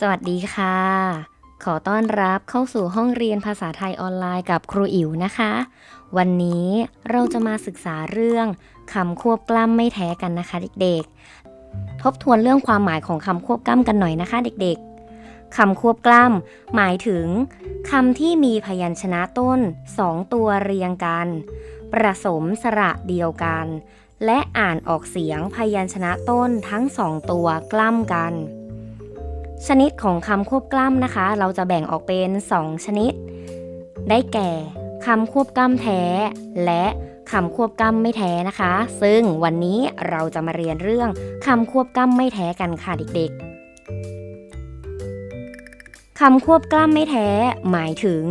สวัสดีค่ะ ขอต้อนรับเข้าสู่ห้องเรียนภาษาไทยออนไลน์กับครูอิ๋วนะคะ วันนี้เราจะมาศึกษาเรื่องคำควบกล้ำไม่แท้กันนะคะ เด็กๆ ทบทวนเรื่องความหมายของคำควบกล้ำกันหน่อยนะคะ เด็กๆคำควบกล้ำหมายถึงคำที่มีพยัญชนะต้นสองตัวเรียงกัน ประสมสระเดียวกัน และอ่านออกเสียงพยัญชนะต้นทั้งสองตัวกล้ำกัน ชนิดของคำควบกล้ำนะคะ เราจะแบ่งออกเป็น 2 ชนิด ได้แก่คำควบกล้ำแท้ และคำควบกล้ำไม่แท้นะคะ ซึ่งวันนี้เราจะมาเรียนเรื่องคำควบกล้ำไม่แท้กันค่ะเด็กๆคำควบกล้ำไม่แท้ หมายถึง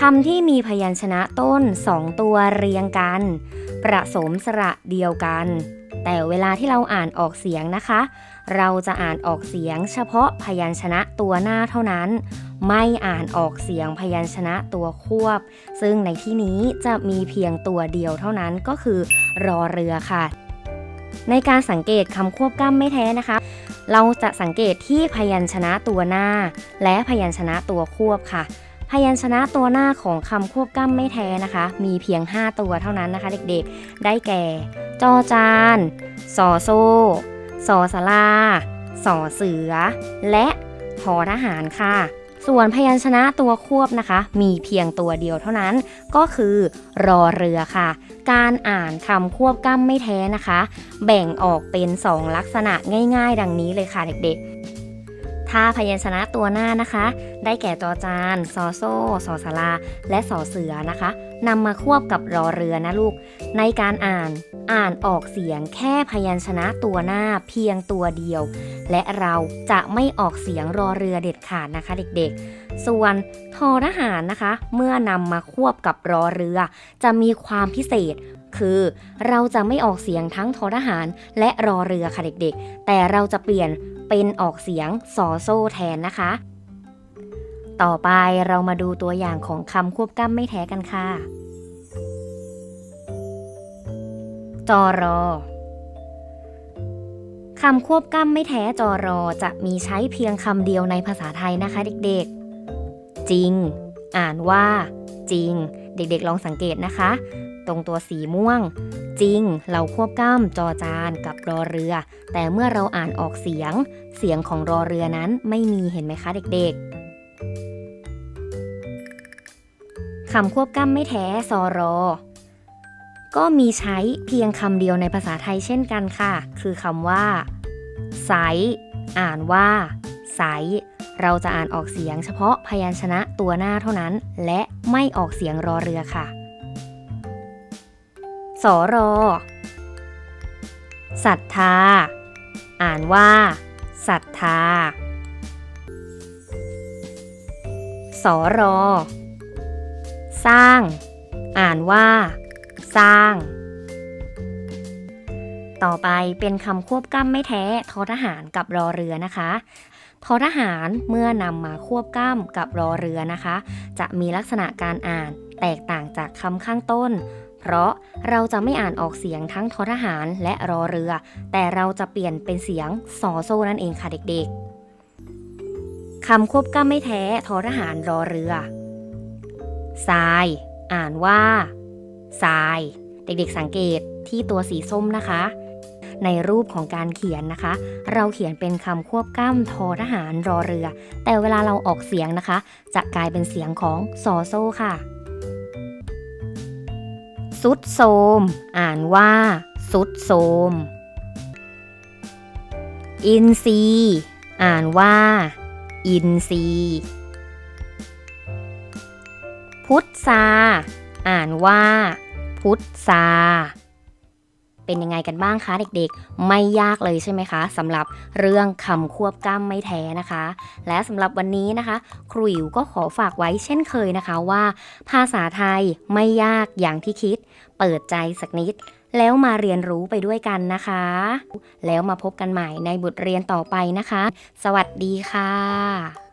คำที่มีพยัญชนะต้นสองตัวเรียงกัน ประสมสระเดียวกัน แต่เวลาที่เราอ่านออกเสียงนะคะ เราจะอ่านออกเสียงเฉพาะพยัญชนะตัวหน้าเท่านั้น ไม่อ่านออกเสียงพยัญชนะตัวควบ ซึ่งในที่นี้จะมีเพียงตัวเดียวเท่านั้นก็คือ รอเรือค่ะ ในการสังเกตคำควบกล้ำไม่แท้นะคะ เราจะสังเกตที่พยัญชนะตัวหน้า และพยัญชนะตัวควบค่ะพยัญชนะตัวหน้าของคำควบกล้ำไม่แท้นะคะ มีเพียง 5 ตัวเท่านั้นนะคะ เด็กๆ ได้แก่ จอจานสอโซสอสลาสอเสือ และทอทหารค่ะ ส่วนพยัญชนะตัวควบนะคะ มีเพียงตัวเดียวเท่านั้นก็คือรอเรือค่ะ การอ่านคำควบกล้ำไม่แท้นะคะ แบ่งออกเป็น 2 ลักษณะง่าย ๆ ดังนี้เลยค่ะเด็กๆาพยัญชนะตัวหน้านะคะ ได้แก่จอจานซอโซ่สอสลาและสอเสือนะคะนำมาควบกับรอเรือนะลูก ในการอ่านอ่านออกเสียงแค่พยัญชนะตัวหน้าเพียงตัวเดียว และเราจะไม่ออกเสียงรอเรือเด็ดขาดนะคะ เด็กๆ ส่วนทอทหารนะคะ เมื่อนำมาควบกับรอเรือ จะมีความพิเศษคือเราจะไม่ออกเสียงทั้งทอทหารและรอเรือค่ะเด็กๆ แต่เราจะเปลี่ยน เป็นออกเสียงสอโซแทนนะคะ ต่อไปเรามาดูตัวอย่างของคำควบกล้ำไม่แท้กันค่ะจอรอคำควบกล้ำไม่แท้จอรอจะมีใช้เพียงคำเดียวในภาษาไทยนะคะเด็กๆ จริง อ่านว่า จริง เด็กๆลองสังเกตนะคะ ตรงตัวสีม่วง จริง เราควบกล้ำจอจานกับรอเรือ แต่เมื่อเราอ่านออกเสียง เสียงของรอเรือนั้นไม่มีเห็นไหมคะเด็กๆคำควบกล้ำไม่แท้ซอรอ ก็มีใช้เพียงคำเดียวในภาษาไทยเช่นกันค่ะ คือคำว่าไซอ่านว่าไซเราจะอ่านออกเสียงเฉพาะพยัญชนะตัวหน้าเท่านั้น และไม่ออกเสียงรอเรือค่ะ สอรอศรัทธา อ่านว่าศรัทธาสอรอสร้าง อ่านว่า สร้าง ต่อไปเป็นคำควบกล้ำไม่แท้ทอทหารกับรอเรือนะคะทอทหารเมื่อนำมาควบกล้ำกับรอเรือนะคะ จะมีลักษณะการอ่านแตกต่างจากคำข้างต้น เพราะเราจะไม่อ่านออกเสียงทั้งทอทหารและรอเรือ แต่เราจะเปลี่ยนเป็นเสียงสอโซ่นั่นเองค่ะเด็กๆคำควบกล้ำไม่แท้ทอทหารรอเรือทราย อ่านว่าทราย เด็กๆสังเกตที่ตัวสีส้มนะคะ ในรูปของการเขียนนะคะ เราเขียนเป็นคำควบกล้ำทอทหารรอเรือ แต่เวลาเราออกเสียงนะคะ จะกลายเป็นเสียงของซอโซ่ค่ะ สุดโซมอ่านว่า สุดโซมอินซีอ่านว่า อินซีพุทธาอ่านว่า พุทธา เป็นยังไงกันบ้างคะเด็กๆ ไม่ยากเลยใช่ไหมคะสำหรับเรื่องคำควบกล้ำไม่แท้นะคะ และสำหรับวันนี้นะคะ ครูอิ๋วก็ขอฝากไว้เช่นเคยนะคะว่า ภาษาไทยไม่ยากอย่างที่คิด เปิดใจสักนิด แล้วมาเรียนรู้ไปด้วยกันนะคะ แล้วมาพบกันใหม่ในบทเรียนต่อไปนะคะ สวัสดีค่ะ